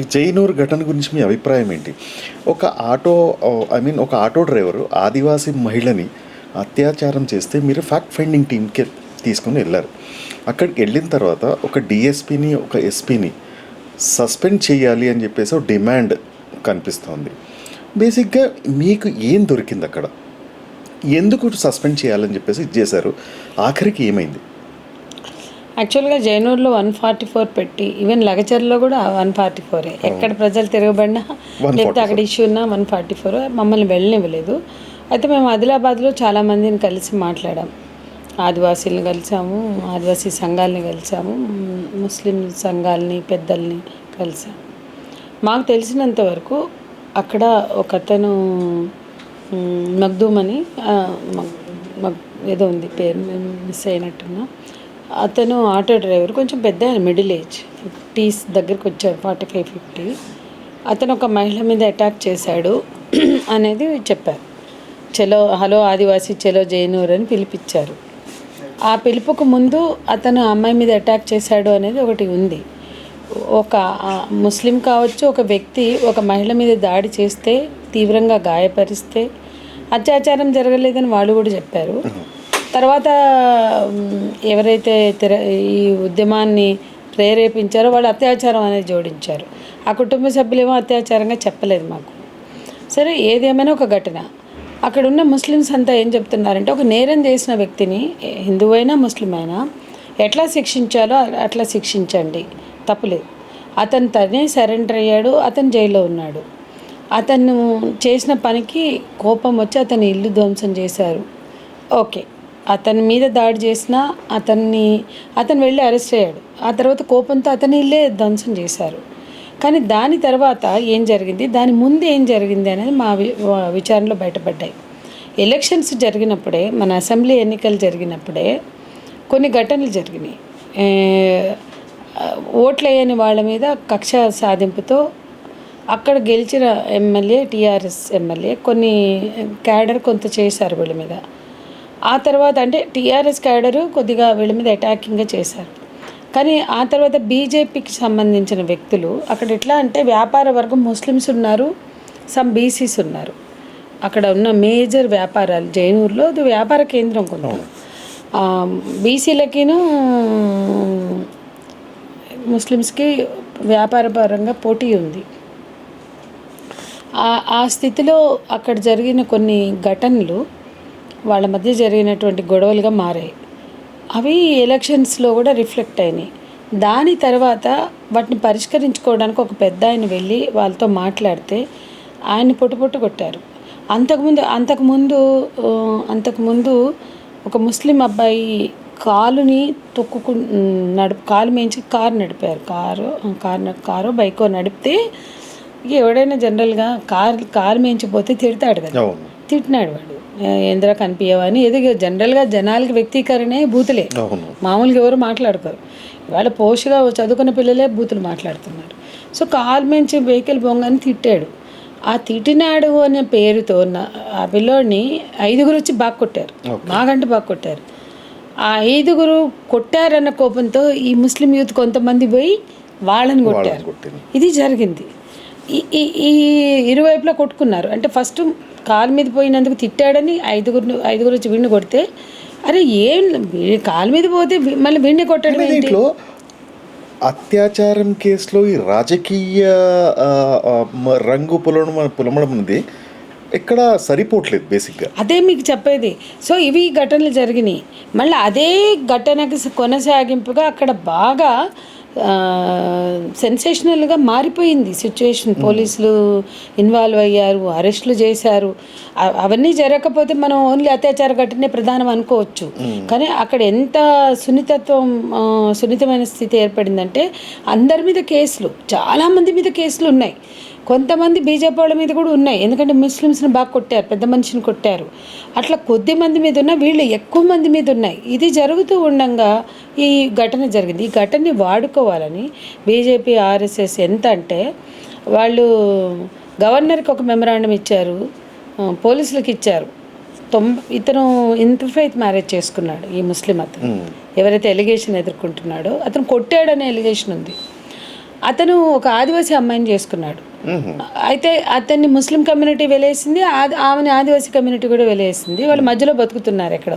ఈ జైనూర్ ఘటన గురించి మీ అభిప్రాయం ఏంటి? ఒక ఆటో ఐ మీన్ ఒక ఆటో డ్రైవరు ఆదివాసీ మహిళని అత్యాచారం చేస్తే మీరు ఫ్యాక్ట్ ఫైండింగ్ టీంకి తీసుకొని వెళ్ళారు. అక్కడికి వెళ్ళిన తర్వాత ఒక డిఎస్పిని ఒక ఎస్పీని సస్పెండ్ చేయాలి అని చెప్పేసి ఒక డిమాండ్ కనిపిస్తోంది. బేసిక్గా మీకు ఏం దొరికింది అక్కడ? ఎందుకు సస్పెండ్ చేయాలని చెప్పేసి ఇది చేశారు? ఆఖరికి ఏమైంది? యాక్చువల్గా జైనూర్లో వన్ ఫార్టీ ఫోర్ పెట్టి ఈవెన్ లగచర్లో కూడా వన్ ఫార్టీ ఫోరే. ఎక్కడ ప్రజలు తిరగబడినా లేకపోతే అక్కడ ఇష్యూ ఉన్నా వన్ ఫార్టీ ఫోర్ మమ్మల్ని వెళ్ళనివ్వలేదు. అయితే మేము ఆదిలాబాద్లో చాలా మందిని కలిసి మాట్లాడాం. ఆదివాసీలను కలిసాము ఆదివాసీ సంఘాలని కలిసాము ముస్లిం సంఘాలని పెద్దల్ని కలిసాము మాకు తెలిసినంత వరకు అక్కడ ఒక అతను మ్, మగ్దూమ్ అని ఏదో ఉంది పేరు మేము మిస్ అయినట్టున్నా. అతను ఆటో డ్రైవర్ కొంచెం పెద్ద ఆయన మిడిల్ ఏజ్ ఫిఫ్టీస్ దగ్గరికి వచ్చాడు ఫార్టీ ఫైవ్ ఫిఫ్టీ అతను ఒక మహిళ మీద అటాక్ చేశాడు అనేది చెప్పారు. చలో హలో ఆదివాసీ చలో జైనూర్ అని పిలిపించారు. ఆ పిలుపుకు ముందు అతను అమ్మాయి మీద అటాక్ చేశాడు అనేది ఒకటి ఉంది. ఒక ముస్లిం కావచ్చు ఒక వ్యక్తి ఒక మహిళ మీద దాడి చేస్తే తీవ్రంగా గాయపరిస్తే అత్యాచారం జరగలేదని వాళ్ళు కూడా చెప్పారు. తర్వాత ఎవరైతే తెర ఈ ఉద్యమాన్ని ప్రేరేపించారో వాళ్ళు అత్యాచారం అనేది జోడించారు. ఆ కుటుంబ సభ్యులేమో అత్యాచారంగా చెప్పలేదు మాకు. సరే ఏదేమైనా ఒక ఘటన. అక్కడ ఉన్న ముస్లిమ్స్ అంతా ఏం చెప్తున్నారంటే ఒక నేరం చేసిన వ్యక్తిని హిందువైనా ముస్లిం అయినా ఎట్లా శిక్షించాలో అట్లా శిక్షించండి. తప్పులేదు. అతను తనే సరెండర్ అయ్యాడు అతను జైల్లో ఉన్నాడు. అతను చేసిన పనికి కోపం వచ్చి అతని ఇల్లు ధ్వంసం చేశారు. ఓకే. అతని మీద దాడి చేసిన అతన్ని అతను వెళ్ళి అరెస్ట్ అయ్యాడు. ఆ తర్వాత కోపంతో అతని ఇల్లే ధ్వంసం చేశారు. కానీ దాని తర్వాత ఏం జరిగింది? దాని ముందు ఏం జరిగింది అనేది మా వి- విచారణలో బయటపడ్డాయి. ఎలక్షన్స్ జరిగినప్పుడే మన అసెంబ్లీ ఎన్నికలు జరిగినప్పుడే కొన్ని ఘటనలు జరిగినాయి. ఏ, ఓట్లు వాళ్ళ మీద కక్ష సాధింపుతో అక్కడ గెలిచిన ఎమ్మెల్యే టీఆర్ఎస్ ఎమ్మెల్యే కొన్ని క్యాడర్ కొంత చేశారు వీళ్ళ మీద. ఆ తర్వాత అంటే టీఆర్ఎస్ క్యాడరు కొద్దిగా వీళ్ళ మీద అటాకింగ్గా చేశారు. కానీ ఆ తర్వాత బీజేపీకి సంబంధించిన వ్యక్తులు అక్కడ ఎట్లా అంటే వ్యాపార వర్గం ముస్లిమ్స్ ఉన్నారు సమ్ బీసీస్ ఉన్నారు. అక్కడ ఉన్న మేజర్ వ్యాపారాలు జైనూరులో అది వ్యాపార కేంద్రం కొంత బీసీలకిను ముస్లిమ్స్కి వ్యాపార పరంగా పోటీ ఉంది. ఆ స్థితిలో అక్కడ జరిగిన కొన్ని ఘటనలు వాళ్ళ మధ్య జరిగినటువంటి గొడవలుగా మారాయి. అవి ఎలక్షన్స్లో కూడా రిఫ్లెక్ట్ అయినాయి. దాని తర్వాత వాటిని పరిష్కరించుకోవడానికి ఒక పెద్ద ఆయన వెళ్ళి వాళ్ళతో మాట్లాడితే ఆయన పొట్టు పొట్టు కొట్టారు. అంతకుముందు అంతకుముందు అంతకుముందు ఒక ముస్లిం అబ్బాయి కాలుని తొక్కుకు నడుపు కాలు మేంచి కారు నడిపారు. కారు కారు కారు బైకో నడిపితే ఎవడైనా జనరల్గా కారు కారు మేయించిపోతే తిడతాడు కదా. తిట్టినాడు వాడు. ఏంద్రా కనిపించవని ఏదో జనరల్గా జనాలకి వ్యక్తీకరణే బూతులే. మామూలుగా ఎవరు మాట్లాడుకోరు. ఇవాళ పోషగా చదువుకున్న పిల్లలే బూతులు మాట్లాడుతున్నారు. సో కాలు మించి వెహికల్ బొంగని తిట్టాడు. ఆ తిట్టినాడు అనే పేరుతో ఆ పిల్లోడిని ఐదుగురు వచ్చి బాగా కొట్టారు. బాగంటే బాగా కొట్టారు. ఆ ఐదుగురు కొట్టారన్న కోపంతో ఈ ముస్లిం యూత్ కొంతమంది పోయి వాళ్ళని కొట్టారు. ఇది జరిగింది. ఈ ఇరువైపులా కొట్టుకున్నారు. అంటే ఫస్ట్ కాలు మీద పోయినందుకు తిట్టాడని ఐదుగురు ఐదుగురు వచ్చి వీడిని కొడితే అరే ఏం కాలు మీద పోతే మళ్ళీ వీడిని కొట్టడం ఏంటి? దీంట్లో అత్యాచారం కేసులో ఈ రాజకీయ రంగు పులడం పులమడం ఉంది ఎక్కడ సరిపోవట్లేదు బేసిక్గా. అదే మీకు చెప్పేది. సో ఇవి ఘటనలు జరిగినాయి. మళ్ళీ అదే ఘటనకి కొనసాగింపుగా అక్కడ బాగా సెన్సేషనల్గా మారిపోయింది సిచ్యువేషన్ పోలీసులు ఇన్వాల్వ్ అయ్యారు అరెస్టులు చేశారు. అవన్నీ జరగకపోతే మనం ఓన్లీ అత్యాచార ఘటనే ప్రధానం అనుకోవచ్చు. కానీ అక్కడ ఎంత సున్నితత్వం సున్నితమైన స్థితి ఏర్పడిందంటే అందరి మీద కేసులు చాలామంది మీద కేసులు ఉన్నాయి. కొంతమంది బీజేపీ వాళ్ళ మీద కూడా ఉన్నాయి. ఎందుకంటే ముస్లిమ్స్ని బాగా కొట్టారు పెద్ద మనిషిని కొట్టారు. అట్లా కొద్ది మంది మీద ఉన్న వీళ్ళు ఎక్కువ మంది మీద ఉన్నాయి. ఇది జరుగుతూ ఉండగా ఈ ఘటన జరిగింది. ఈ ఘటనని వాడుకోవాలని బీజేపీ ఆర్ఎస్ఎస్ ఎంత అంటే వాళ్ళు గవర్నర్కి ఒక మెమరాండం ఇచ్చారు పోలీసులకు ఇచ్చారు. తొంభై ఇతను ఇంటర్ఫెయిత్ మ్యారేజ్ చేసుకున్నాడు ఈ ముస్లిం అతను. ఎవరైతే ఎలిగేషన్ ఎదుర్కొంటున్నాడో అతను కొట్టాడనే ఎలిగేషన్ ఉంది. అతను ఒక ఆదివాసీ అమ్మాయిని చేసుకున్నాడు. అయితే అతన్ని ముస్లిం కమ్యూనిటీ వెలేసింది ఆమెని ఆదివాసీ కమ్యూనిటీ కూడా వెలేసింది. వాళ్ళు మధ్యలో బతుకుతున్నారు ఎక్కడో.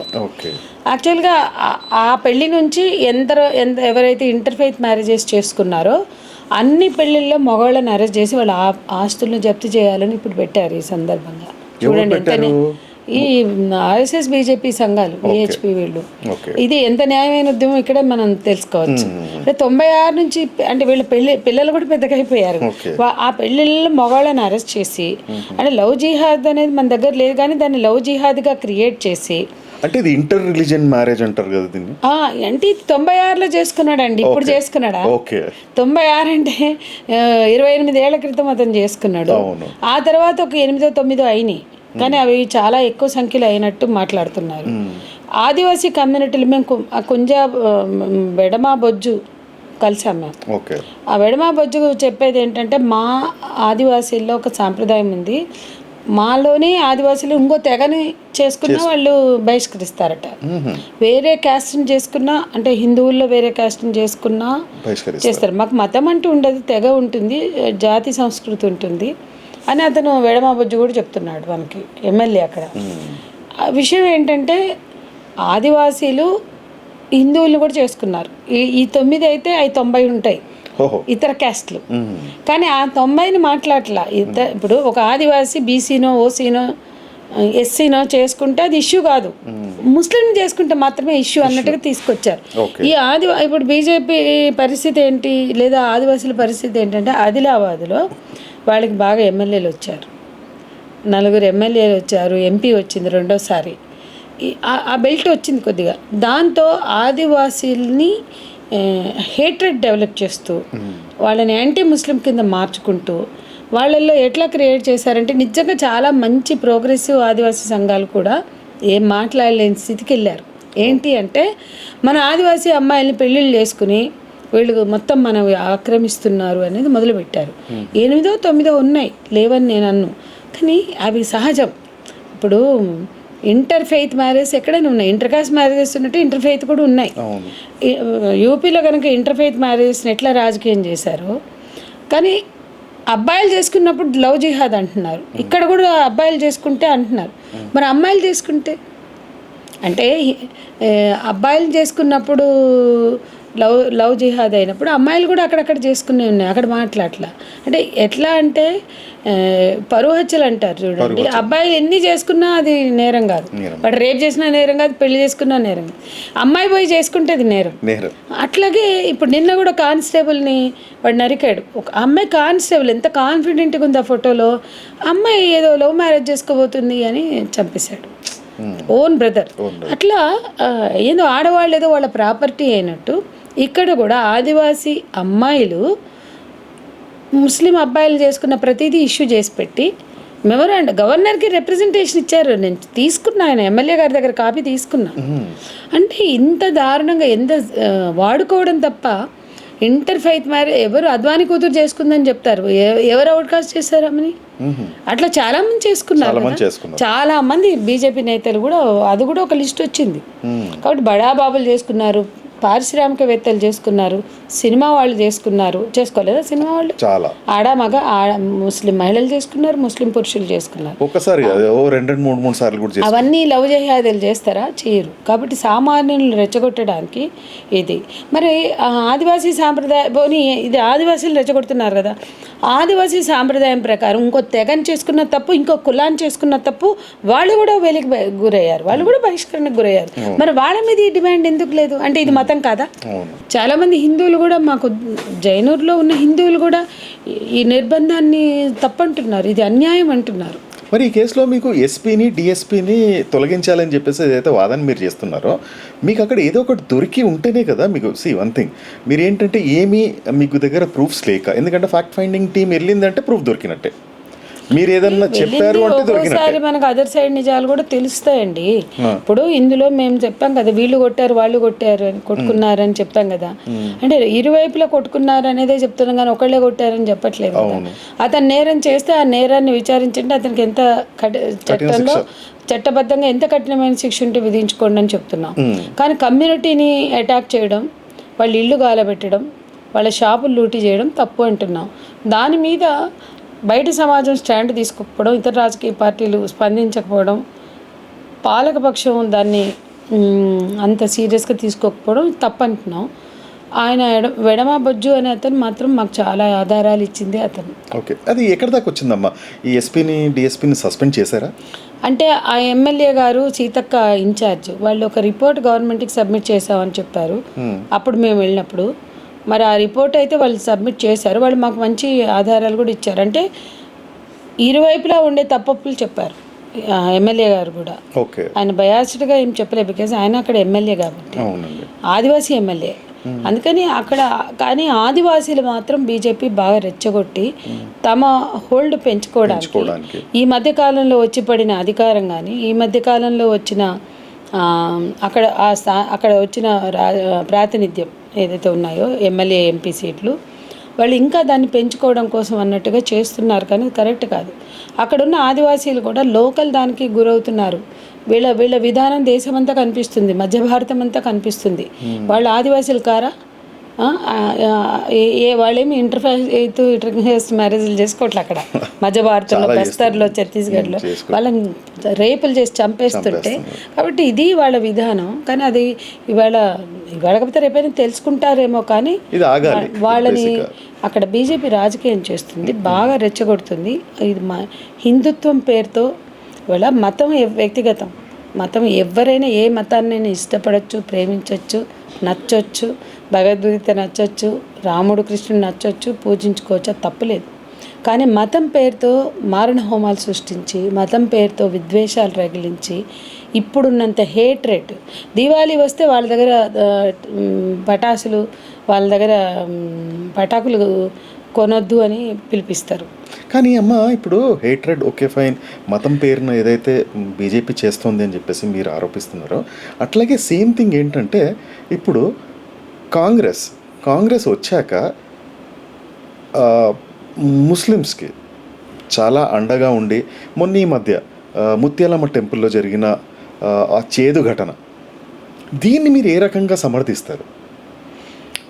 యాక్చువల్గా ఆ- పెళ్ళి నుంచి ఎంత ఎంత ఎవరైతే ఇంటర్ఫెయిత్ మ్యారేజెస్ చేసుకున్నారో అన్ని పెళ్ళిళ్ళలో మగవాళ్ళని అరెస్ట్ చేసి వాళ్ళ ఆస్తులను జప్తు చేయాలని ఇప్పుడు పెట్టారు ఈ సందర్భంగా. చూడండి ఎంత? ఈ ఆర్ఎస్ఎస్ బీజేపీ సంఘాలు విహెచ్పి వీళ్ళు. ఇది ఎంత న్యాయమైన ఉద్యమం ఇక్కడే మనం తెలుసుకోవచ్చు. అంటే తొంభై ఆరు నుంచి అంటే వీళ్ళ పెళ్ళి పిల్లలు కూడా పెద్దగా అయిపోయారు ఆ పెళ్ళిళ్ళలో మగవాళ్ళని అరెస్ట్ చేసి అంటే లవ్ జిహాద్ అనేది మన దగ్గర లేదు కానీ దాన్ని లవ్ జిహాద్గా క్రియేట్ చేసి అంటే ఇది ఇంటర్ రిలీజియన్ మ్యారేజ్ అంటారు కదా దీన్ని? అంటే ఇది తొంభై ఆరులో చేసుకున్నాడండి. ఇప్పుడు చేసుకున్నాడా? ఓకే. తొంభై ఆరు అంటే ఇరవై ఎనిమిది ఏళ్ళ క్రితం అతను చేసుకున్నాడు. ఆ తర్వాత ఒక ఎనిమిదో తొమ్మిదో అయినాయి. కానీ అవి చాలా ఎక్కువ సంఖ్యలో అయినట్టు మాట్లాడుతున్నారు. ఆదివాసీ కమ్యూనిటీలు మేము కుంజ ఆ, వెడమ బొజ్జు కలిసాం మేము. ఆ వెడమ బొజ్జు చెప్పేది ఏంటంటే మా ఆదివాసీల్లో ఒక సాంప్రదాయం ఉంది. మాలోని ఆదివాసీలు ఇంకో తెగని చేసుకున్న వాళ్ళు బహిష్కరిస్తారట. వేరే క్యాస్ట్ని చేసుకున్నా అంటే హిందువుల్లో వేరే క్యాస్ట్ని చేసుకున్నా చేస్తారు. మాకు మతం అంటూ ఉండదు తెగ ఉంటుంది జాతి సంస్కృతి ఉంటుంది. అని అతను వెడమాబొజ్జు కూడా చెప్తున్నాడు మనకి ఎమ్మెల్యే అక్కడ. ఆ విషయం ఏంటంటే ఆదివాసీలు హిందువులు కూడా చేసుకున్నారు. ఈ ఈ తొమ్మిది అయితే అవి తొంభై ఉంటాయి. ఇతర క్యాస్ట్లు. కానీ ఆ తొంభైని మాట్లాడలా ఇత ఇప్పుడు ఒక ఆదివాసి బీసీనో ఓసీనో ఎస్సీనో చేసుకుంటే అది ఇష్యూ కాదు. ముస్లిం చేసుకుంటే మాత్రమే ఇష్యూ అన్నట్టుగా తీసుకొచ్చారు. ఈ ఆది ఇప్పుడు బీజేపీ పరిస్థితి ఏంటి లేదా ఆదివాసుల పరిస్థితి ఏంటంటే ఆదిలాబాద్లో వాళ్ళకి బాగా ఎమ్మెల్యేలు వచ్చారు. నలుగురు ఎమ్మెల్యేలు వచ్చారు ఎంపీ వచ్చింది రెండోసారి. ఆ బెల్ట్ వచ్చింది కొద్దిగా. దాంతో ఆదివాసీల్ని హేట్రెడ్ డెవలప్ చేస్తూ వాళ్ళని యాంటీ ముస్లిం కింద మార్చుకుంటూ వాళ్ళల్లో ఎట్లా క్రియేట్ చేశారంటే నిజంగా చాలా మంచి ప్రోగ్రెసివ్ ఆదివాసీ సంఘాలు కూడా ఏం మాట్లాడలేని స్థితికి వెళ్ళారు. ఏంటి అంటే మన ఆదివాసీ అమ్మాయిల్ని పెళ్ళిళ్ళు చేసుకుని వీళ్ళు మొత్తం మనం ఆక్రమిస్తున్నారు అనేది మొదలుపెట్టారు. ఎనిమిదో తొమ్మిదో ఉన్నాయి. లేవని నేను అన్ను. కానీ అవి సహజం. ఇప్పుడు ఇంటర్ ఫెయిత్ మ్యారేజ్ ఎక్కడైనా ఉన్నాయి. ఇంటర్ కాస్ట్ మ్యారేజెస్ ఉన్నట్టు ఇంటర్ ఫెయిత్ కూడా ఉన్నాయి. యూపీలో కనుక ఇంటర్ ఫెయిత్ మ్యారేజెస్ని ఎట్లా రాజకీయం చేశారో కానీ అబ్బాయిలు చేసుకున్నప్పుడు లవ్ జిహాద్ అంటున్నారు. ఇక్కడ కూడా అబ్బాయిలు చేసుకుంటే అంటున్నారు. మరి అమ్మాయిలు చేసుకుంటే? అంటే అబ్బాయిలు చేసుకున్నప్పుడు లవ్ లవ్ జిహాద్ అయినప్పుడు అమ్మాయిలు కూడా అక్కడక్కడ చేసుకునే ఉన్నాయి అక్కడ మాట్లాడలా. అంటే ఎట్లా అంటే ఏ, పరువు హత్యలు అంటారు చూడండి. అబ్బాయిలు ఎన్ని చేసుకున్నా అది నేరం కాదు. వాడు రేప్ చేసినా నేరం కాదు పెళ్ళి చేసుకున్నా నేరం కాదు. అమ్మాయి పోయి చేసుకుంటే అది నేరం. అట్లాగే ఇప్పుడు నిన్న కూడా కానిస్టేబుల్ని వాడు నరికాడు. ఒక అమ్మాయి కానిస్టేబుల్ ఎంత కాన్ఫిడెంట్గా ఉంది ఆ ఫోటోలో? అమ్మాయి ఏదో లవ్ మ్యారేజ్ చేసుకోబోతుంది అని చంపేశాడు. Own brother. అట్లా ఏదో ఆడవాళ్ళు ఏదో వాళ్ళ ప్రాపర్టీ అయినట్టు ఇక్కడ కూడా ఆదివాసీ అమ్మాయిలు ముస్లిం అబ్బాయిలు చేసుకున్న ప్రతిదీ ఇష్యూ చేసి పెట్టి మెమోరాండ్ గవర్నర్కి రిప్రజెంటేషన్ ఇచ్చారు. నేను తీసుకున్నా ఆయన ఎమ్మెల్యే గారి దగ్గర కాపీ తీసుకున్నా. అంటే ఇంత దారుణంగా ఎంత వాడుకోవడం తప్ప ఇంటర్ ఫైత్ మ్యారేజ్ ఎవరు అద్వాని కూతురు చేసుకుందని చెప్తారు. ఎవరు అవుట్కాస్ట్ చేశారు ఆమెని? అట్లా చాలా మంది చేసుకున్నారు. చాలా మంది బీజేపీ నేతలు కూడా అది కూడా ఒక లిస్ట్ వచ్చింది. కాబట్టి బడాబాబులు చేసుకున్నారు. పారిశ్రామికవేత్తలు చేసుకున్నారు సినిమా వాళ్ళు చేసుకున్నారు. చేసుకోలేదా సినిమా వాళ్ళు? చాలా. ఆడ మగ ఆడ ముస్లిం మహిళలు చేసుకున్నారు ముస్లిం పురుషులు చేసుకున్నారు. రెండు రెండు మూడు మూడు సార్లు కూడా చేసి అవన్నీ లవ్ జహాదులు చేస్తారా? చేయరు. కాబట్టి సామాన్యులను రెచ్చగొట్టడానికి ఇది. మరి ఆదివాసీ సాంప్రదాయ పోనీ ఇది ఆదివాసీలు రెచ్చగొడుతున్నారు కదా. ఆదివాసీ సాంప్రదాయం ప్రకారం ఇంకో తెగని చేసుకున్న తప్పు ఇంకో కులాన్ని చేసుకున్న తప్పు వాళ్ళు కూడా వెలికి గురయ్యారు. వాళ్ళు కూడా బహిష్కరణకు గురయ్యారు. మరి వాళ్ళ మీద ఈ డిమాండ్ ఎందుకు లేదు? అంటే ఇది మతం కాదా? అవును. చాలా మంది హిందువులు కూడా మాకు జైనూరులో ఉన్న హిందువులు కూడా ఈ- ఈ నిర్బంధాన్ని తప్పంటున్నారు. ఇది అన్యాయం అంటున్నారు. మరి ఈ కేసులో మీకు ఎస్పీని డిఎస్పీని తొలగించాలని చెప్పేసి ఏదైతే వాదన మీరు చేస్తున్నారో మీకు అక్కడ ఏదో ఒకటి దొరికి ఉంటేనే కదా మీకు సి వన్ థింగ్ మీరు ఏంటంటే ఏమీ మీకు దగ్గర ప్రూఫ్స్ లేక ఎందుకంటే ఫ్యాక్ట్ ఫైండింగ్ టీం వెళ్ళిందంటే ప్రూఫ్ దొరికినట్టే. మీరు ఏదన్నా చెప్పారు అంటే దొరికినట్టే. ఒక్కోసారి మనకు అదర్ సైడ్ నిజాలు కూడా తెలుస్తాయండి. ఇప్పుడు ఇందులో మేము చెప్పాం కదా వీళ్ళు కొట్టారు వాళ్ళు కొట్టారు అని కొట్టుకున్నారని చెప్పాం కదా. అంటే ఇరువైపులా కొట్టుకున్నారు అనేదే చెప్తున్నాం కానీ ఒకళ్ళే కొట్టారని చెప్పట్లేదు కదా. అతను నేరం చేస్తే ఆ నేరాన్ని విచారించండి అతనికి ఎంత చట్టంలో చట్టబద్ధంగా ఎంత కఠినమైన శిక్ష ఉంటే విధించుకోండి అని చెప్తున్నాం. కానీ కమ్యూనిటీని అటాక్ చేయడం వాళ్ళ ఇల్లు గాలబెట్టడం వాళ్ళ షాపులు లూటీ చేయడం తప్పు అంటున్నాం. దాని మీద బయట సమాజం స్టాండ్ తీసుకోకపోవడం ఇతర రాజకీయ పార్టీలు స్పందించకపోవడం పాలకపక్షం దాన్ని అంత సీరియస్గా తీసుకోకపోవడం తప్పంటున్నాం. ఆయన వెడమ బొజ్జు అనే అతను మాత్రం మాకు చాలా ఆధారాలు ఇచ్చింది అతను. ఓకే. అది ఎక్కడి దాకా వచ్చిందమ్మా? ఈ ఎస్పీని డిఎస్పీని సస్పెండ్ చేశారా? అంటే ఆ ఎమ్మెల్యే గారు సీతక్క ఇన్ఛార్జ్ వాళ్ళు ఒక రిపోర్ట్ గవర్నమెంట్కి సబ్మిట్ చేసామని చెప్పారు అప్పుడు మేము వెళ్ళినప్పుడు మరి ఆ రిపోర్ట్ అయితే వాళ్ళు సబ్మిట్ చేశారు. వాళ్ళు మాకు మంచి ఆధారాలు కూడా ఇచ్చారు. అంటే ఇరువైపులా ఉండే తప్పప్పులు చెప్పారు. ఎమ్మెల్యే గారు కూడా. ఓకే. ఆయన బయాస్డ్గా ఏం చెప్పలేదు. బికాజ్ ఆయన అక్కడ ఎమ్మెల్యే కాబట్టి. ఆదివాసీ ఎమ్మెల్యే. అందుకని అక్కడ కానీ ఆదివాసీలు మాత్రం బీజేపీ బాగా రెచ్చగొట్టి తమ హోల్డ్ పెంచుకోవడానికి. ఈ మధ్య కాలంలో వచ్చి పడిన అధికారం కానీ ఈ మధ్య కాలంలో వచ్చిన అక్కడ ఆ స్థా అక్కడ వచ్చిన రా ప్రాతినిధ్యం ఏదైతే ఉన్నాయో ఎమ్మెల్యే ఎంపీ సీట్లు వాళ్ళు ఇంకా దాన్ని పెంచుకోవడం కోసం అన్నట్టుగా చేస్తున్నారు కానీ కరెక్ట్ కాదు. అక్కడున్న ఆదివాసీలు కూడా లోకల్ దానికి గురవుతున్నారు. వీళ్ళ వీళ్ళ విధానం దేశమంతా కనిపిస్తుంది మధ్య భారతం అంతా కనిపిస్తుంది. వాళ్ళు ఆదివాసీలు కారా? ఏ- ఏ వాళ్ళేమి ఇంటర్ఫేస్ ఇంటర్ఫేస్ మ్యారేజ్లు చేసుకోవట్లే అక్కడ. మధ్య భారతంలో బస్తర్లో ఛత్తీస్గఢ్లో వాళ్ళని రేపులు చేసి చంపేస్తుంటే కాబట్టి ఇది వాళ్ళ విధానం. కానీ అది ఇవాళ ఇవాళ కాకపోతే రేపైనా తెలుసుకుంటారేమో కానీ వాళ్ళని అక్కడ బీజేపీ రాజకీయం చేస్తుంది బాగా రెచ్చగొడుతుంది. ఇది మా హిందుత్వం పేరుతో ఇవాళ మతం వ్యక్తిగతం. మతం ఎవరైనా ఏ మతాన్నైనా ఇష్టపడవచ్చు ప్రేమించవచ్చు నచ్చొచ్చు. భగవద్గీత నచ్చొచ్చు రాముడు కృష్ణుడు నచ్చొచ్చు పూజించుకోవచ్చు? తప్పలేదు. తప్పులేదు కానీ మతం పేరుతో మారణ హోమాలు సృష్టించి మతం పేరుతో విద్వేషాలు రగిలించి ఇప్పుడున్నంత హేట్రెడ్ దీవాళి దీవాళీ వస్తే వాళ్ళ దగ్గర పటాసులు వాళ్ళ దగ్గర పటాకులు కొనొద్దు అని పిలిపిస్తారు. కానీ అమ్మ ఇప్పుడు హేట్రెడ్ ఓకే ఫైన్ మతం పేరున ఏదైతే బీజేపీ చేస్తోంది అని చెప్పేసి మీరు ఆరోపిస్తున్నారో అట్లాగే సేమ్ థింగ్ ఏంటంటే ఇప్పుడు కాంగ్రెస్ కాంగ్రెస్ వచ్చాక ముస్లిమ్స్కి చాలా అండగా ఉండి మొన్న ఈ మధ్య ముత్యాలమ్మ టెంపుల్లో జరిగిన ఆ, చేదు ఘటన దీన్ని మీరు ఏ రకంగా సమర్థిస్తారు?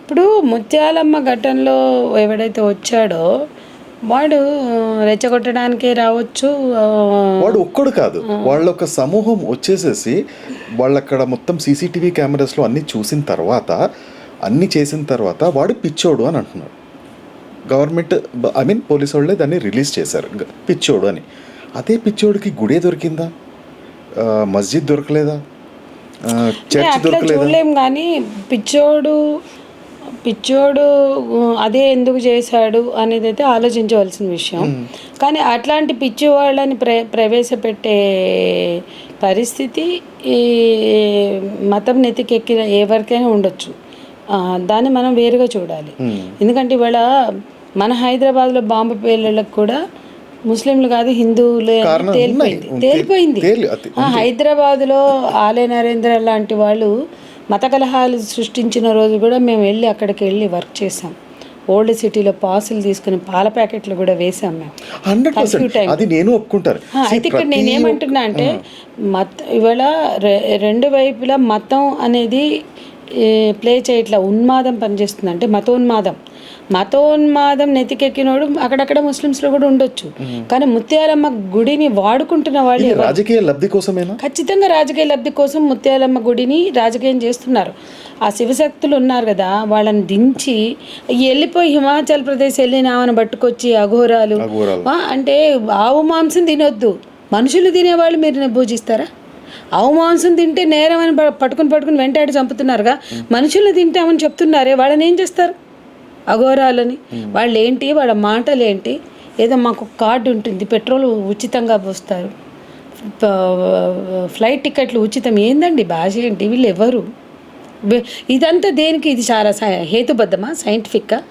ఇప్పుడు ముత్యాలమ్మ ఘటనలో ఎవడైతే వచ్చాడో వాడు రెచ్చగొట్టడానికే రావచ్చు వాడు ఒక్కడు కాదు. వాళ్ళ ఒక సమూహం వచ్చేసేసి వాళ్ళు అక్కడ మొత్తం సీసీటీవీ కెమెరాస్లో అన్నీ చూసిన తర్వాత అన్నీ చేసిన తర్వాత వాడు పిచ్చోడు అని అంటున్నాడు. గవర్నమెంట్ ఐ మీన్ పోలీసు వాళ్ళే దాన్ని రిలీజ్ చేశారు. పిచ్చోడు అని. అదే పిచ్చోడికి గుడే దొరికిందా? మస్జిద్ దొరకలేదా? చర్చ్ దొరకలేదా? చూడలేం కానీ పిచ్చోడు పిచ్చోడు అదే ఎందుకు చేశాడు అనేది అయితే ఆలోచించవలసిన విషయం. కానీ అట్లాంటి పిచ్చి వాళ్ళని ప్ర ప్రవేశపెట్టే పరిస్థితి ఈ మతం నెతికెక్కిన ఎవరికైనా ఉండొచ్చు. దాన్ని మనం వేరుగా చూడాలి. ఎందుకంటే ఇవాళ మన హైదరాబాద్లో బాంబు పేలుళ్ళకు కూడా ముస్లింలు కాదు హిందువులే తేలిపోయింది. తేలిపోయింది. ఆ, హైదరాబాద్లో ఆలయ నరేంద్ర లాంటి వాళ్ళు మత కలహాలు సృష్టించిన రోజు కూడా మేము వెళ్ళి అక్కడికి వెళ్ళి వర్క్ చేసాం ఓల్డ్ సిటీలో పాసులు తీసుకుని పాల ప్యాకెట్లు కూడా వేసాం మేము. హండ్రెడ్. అది నేను ఒప్పుకుంటాను. అయితే ఇక్కడ నేనేమంటున్నా అంటే మత ఇవాళ రెండు వైపులా మతం అనేది ప్లే చేయట్లా ఉన్మాదం పనిచేస్తుంది. అంటే మతోన్మాదం. మతోన్మాదం నెతికెక్కినోడు అక్కడక్కడ ముస్లిమ్స్లో కూడా ఉండొచ్చు. కానీ ముత్యాలమ్మ గుడిని వాడుకుంటున్న వాళ్ళు రాజకీయ లబ్ధి కోసమేనా? ఖచ్చితంగా రాజకీయ లబ్ధి కోసం ముత్యాలమ్మ గుడిని రాజకీయం చేస్తున్నారు. ఆ శివశక్తులు ఉన్నారు కదా వాళ్ళని దించి వెళ్ళిపోయి హిమాచల్ ప్రదేశ్ వెళ్ళిన ఆమెను పట్టుకొచ్చి అఘోరాలు. అంటే ఆవు మాంసం తినొద్దు. మనుషులు తినేవాళ్ళు మీరు పూజిస్తారా? ఆవు మాంసం తింటే నేరం అని పట్టుకుని పట్టుకుని వెంటాడి చంపుతున్నారుగా. మనుషుల్ని తింటామని చెప్తున్నారే? వాళ్ళని ఏం చేస్తారు? అఘోరాలని. వాళ్ళు ఏంటి వాళ్ళ మాటలు ఏంటి ఏదో మాకు కార్డు ఉంటుంది పెట్రోల్ ఉచితంగా పోస్తారు. ఫ్లైట్ టికెట్లు ఉచితం. ఏందండి? భాష ఏంటి? వీళ్ళు ఎవరు ఇదంతా దేనికి? ఇది చాలా హేతుబద్ధమా? సైంటిఫిక్గా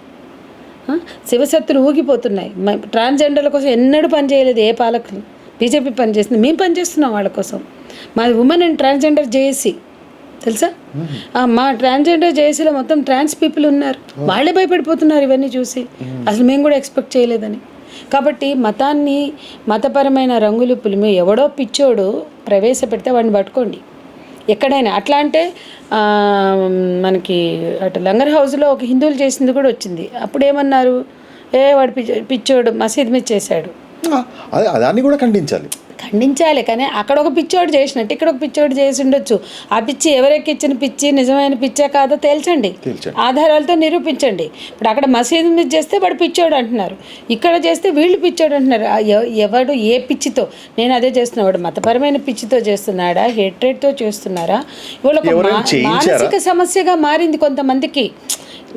శివశక్తులు ఊగిపోతున్నాయి. మ- ట్రాన్స్జెండర్ల కోసం ఎన్నడూ పని చేయలేదు ఏ పాలకులు. బీజేపీ పని చేస్తుంది. మేము పనిచేస్తున్నాం వాళ్ళ కోసం. మాది ఉమెన్ అండ్ ట్రాన్స్జెండర్ జేఏసీ తెలుసా? మా ట్రాన్స్జెండర్ జేఏసీలో మొత్తం ట్రాన్స్ పీపుల్ ఉన్నారు. వాళ్ళే భయపడిపోతున్నారు ఇవన్నీ చూసి. అసలు మేము కూడా ఎక్స్పెక్ట్ చేయలేదని. కాబట్టి మతాన్ని మతపరమైన రంగులు పులిమి ఎవడో పిచ్చోడు ప్రవేశపెడితే వాడిని పట్టుకోండి. ఎక్కడైనా అట్లా అంటే మనకి అటు లంగర్ హౌస్లో ఒక హిందువులు చేసింది కూడా వచ్చింది. అప్పుడు ఏమన్నారు? ఏ వాడు పిచ్చ పిచ్చోడు మసీద్ మీద చేశాడు. ఆ, అదే దాన్ని కూడా ఖండించాలి. ఖండించాలి కానీ అక్కడ ఒక పిచ్చోడు చేసినట్టు ఇక్కడ ఒక పిచ్చోడు చేసి ఉండొచ్చు. ఆ పిచ్చి ఎవరెక్కిచ్చిన పిచ్చి నిజమైన పిచ్చే కాదో తేల్చండి. ఆధారాలతో నిరూపించండి. ఇప్పుడు అక్కడ మసీదు మీద చేస్తే వాడు పిచ్చోడు అంటున్నారు. ఇక్కడ చేస్తే వీళ్ళు పిచ్చోడు అంటున్నారు. ఎవడు ఏ పిచ్చితో? నేను అదే చేస్తున్నా వాడు మతపరమైన పిచ్చితో చేస్తున్నాడా హెట్రేట్తో చేస్తున్నారా? ఇవాళ? మానసిక సమస్యగా మారింది కొంతమందికి.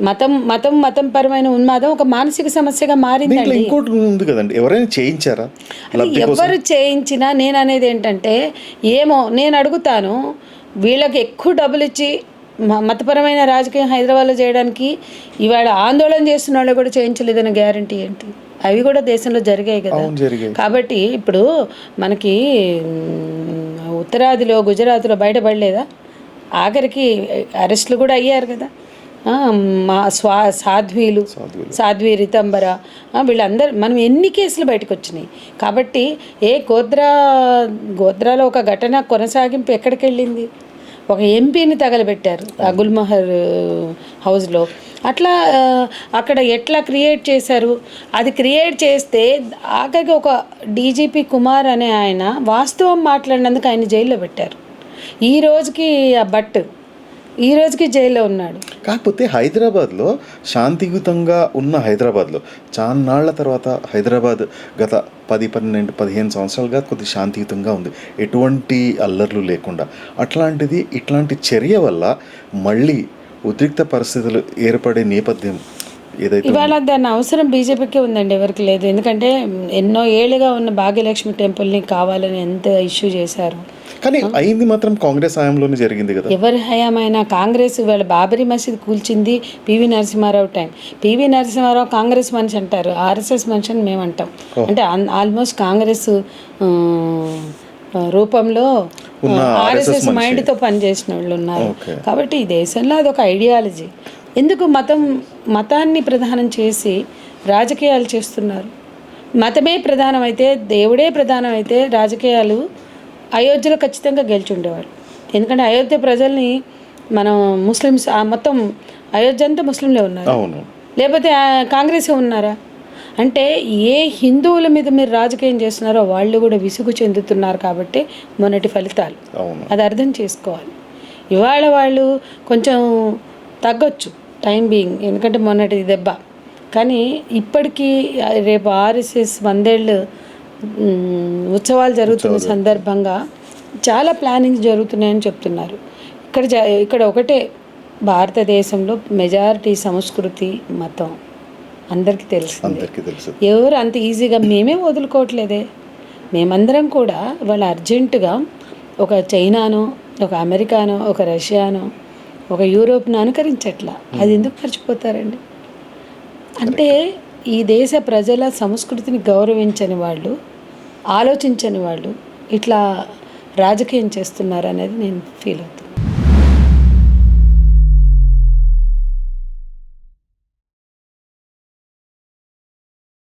మతం మతం మతం పరమైన ఉన్మాదం ఒక మానసిక సమస్యగా మారిందండి. ఇంకోటి ఉంది కదండి ఎవరైనా చేయించారా? ఎవరు చేయించినా నేను అనేది ఏంటంటే ఏమో నేను అడుగుతాను వీళ్ళకి ఎక్కువ డబ్బులు ఇచ్చి మతపరమైన రాజకీయం హైదరాబాద్లో చేయడానికి ఇవాళ ఆందోళన చేస్తున్న వాళ్ళు కూడా చేయించలేదన్న గ్యారంటీ ఏంటి? అవి కూడా దేశంలో జరిగాయి కదా. కాబట్టి ఇప్పుడు మనకి ఉత్తరాదిలో గుజరాత్లో బయటపడలేదా? ఆఖరికి అరెస్టులు కూడా అయ్యారు కదా. మా స్వా సాధ్వీలు. సాధ్వి రితంబర వీళ్ళందరూ మనం ఎన్ని కేసులు బయటకు వచ్చినాయి? కాబట్టి ఏ గోద్రా గోద్రాలో ఒక ఘటన కొనసాగింపు ఎక్కడికి వెళ్ళింది? ఒక ఎంపీని తగలబెట్టారు ఆ గుల్మహర్ హౌస్లో. అట్లా అక్కడ ఎట్లా క్రియేట్ చేశారు? అది క్రియేట్ చేస్తే ఆఖరికి ఒక డీజీపీ కుమార్ అనే ఆయన వాస్తవం మాట్లాడినందుకు ఆయన జైల్లో పెట్టారు. ఈ రోజుకి ఆ బట్ ఈ రోజుకి జైల్లో ఉన్నాడు. కాకపోతే హైదరాబాద్లో శాంతియుతంగా ఉన్న హైదరాబాద్లో చాన్నాళ్ళ తర్వాత హైదరాబాద్ గత పది పన్నెండు పదిహేను సంవత్సరాలుగా కొద్ది శాంతియుతంగా ఉంది. ఎటువంటి అల్లర్లు లేకుండా. అట్లాంటిది ఇట్లాంటి చర్య వల్ల మళ్ళీ ఉద్రిక్త పరిస్థితులు ఏర్పడే నేపథ్యం ఏదైతే ఇవాళ దాని అవసరం బీజేపీకి ఉందండి ఎవరికి లేదు. ఎందుకంటే ఎన్నో ఏళ్ళుగా ఉన్న భాగ్యలక్ష్మి టెంపుల్ని కావాలని ఎంత ఇష్యూ చేశారు. కానీ అయింది మాత్రం కాంగ్రెస్ హయాంలోనే జరిగింది కదా. ఎవరి హయామైనా కాంగ్రెస్ ఇవాళ Babri Masjid కూల్చింది PV Narasimha Rao time. PV Narasimha Rao Congress మనిషి అంటారు. ఆర్ఎస్ఎస్ మనిషి అని మేము అంటాం. అంటే ఆల్మోస్ట్ కాంగ్రెస్ రూపంలో ఆర్ఎస్ఎస్ మైండ్తో పనిచేసిన వాళ్ళు ఉన్నారు. కాబట్టి ఈ దేశంలో అదొక ఐడియాలజీ. ఎందుకు మతం మతాన్ని ప్రధానం చేసి రాజకీయాలు చేస్తున్నారు? మతమే ప్రధానమైతే దేవుడే ప్రధానమైతే రాజకీయాలు అయోధ్యలో ఖచ్చితంగా గెలిచి ఉండేవాళ్ళు ఎందుకంటే అయోధ్య ప్రజల్ని మనం ముస్లిమ్స్ ఆ మొత్తం అయోధ్య అంతా ముస్లింలే ఉన్నారు. లేకపోతే కాంగ్రెస్ ఉన్నారా? అంటే ఏ హిందువుల మీద మీరు రాజకీయం చేస్తున్నారో వాళ్ళు కూడా విసుగు చెందుతున్నారు కాబట్టి మొన్నటి ఫలితాలు. అది అర్థం చేసుకోవాలి. ఇవాళ వాళ్ళు కొంచెం తగ్గొచ్చు టైం బీయింగ్ ఎందుకంటే మొన్నటి దెబ్బ. కానీ ఇప్పటికీ రేపు ఆర్ఎస్ఎస్ వందేళ్ళు ఉత్సవాలు జరుగుతున్న సందర్భంగా చాలా ప్లానింగ్స్ జరుగుతున్నాయని చెప్తున్నారు. ఇక్కడ జ- ఇక్కడ ఒకటే భారతదేశంలో మెజారిటీ సంస్కృతి మతం అందరికీ తెలుసు. ఎవరు అంత ఈజీగా మేమే వదులుకోవట్లేదే. మేమందరం కూడా వాళ్ళ అర్జెంటుగా ఒక చైనానో ఒక అమెరికానో ఒక రష్యానో ఒక యూరోప్ను అనుకరించట్లా. అది ఎందుకు మర్చిపోతారండి? అంటే ఈ దేశ ప్రజల సంస్కృతిని గౌరవించని వాళ్ళు ఆలోచించని వాళ్ళు ఇట్లా రాజకీయం చేస్తున్నారు అనేది నేను ఫీల్ అవుతున్నాను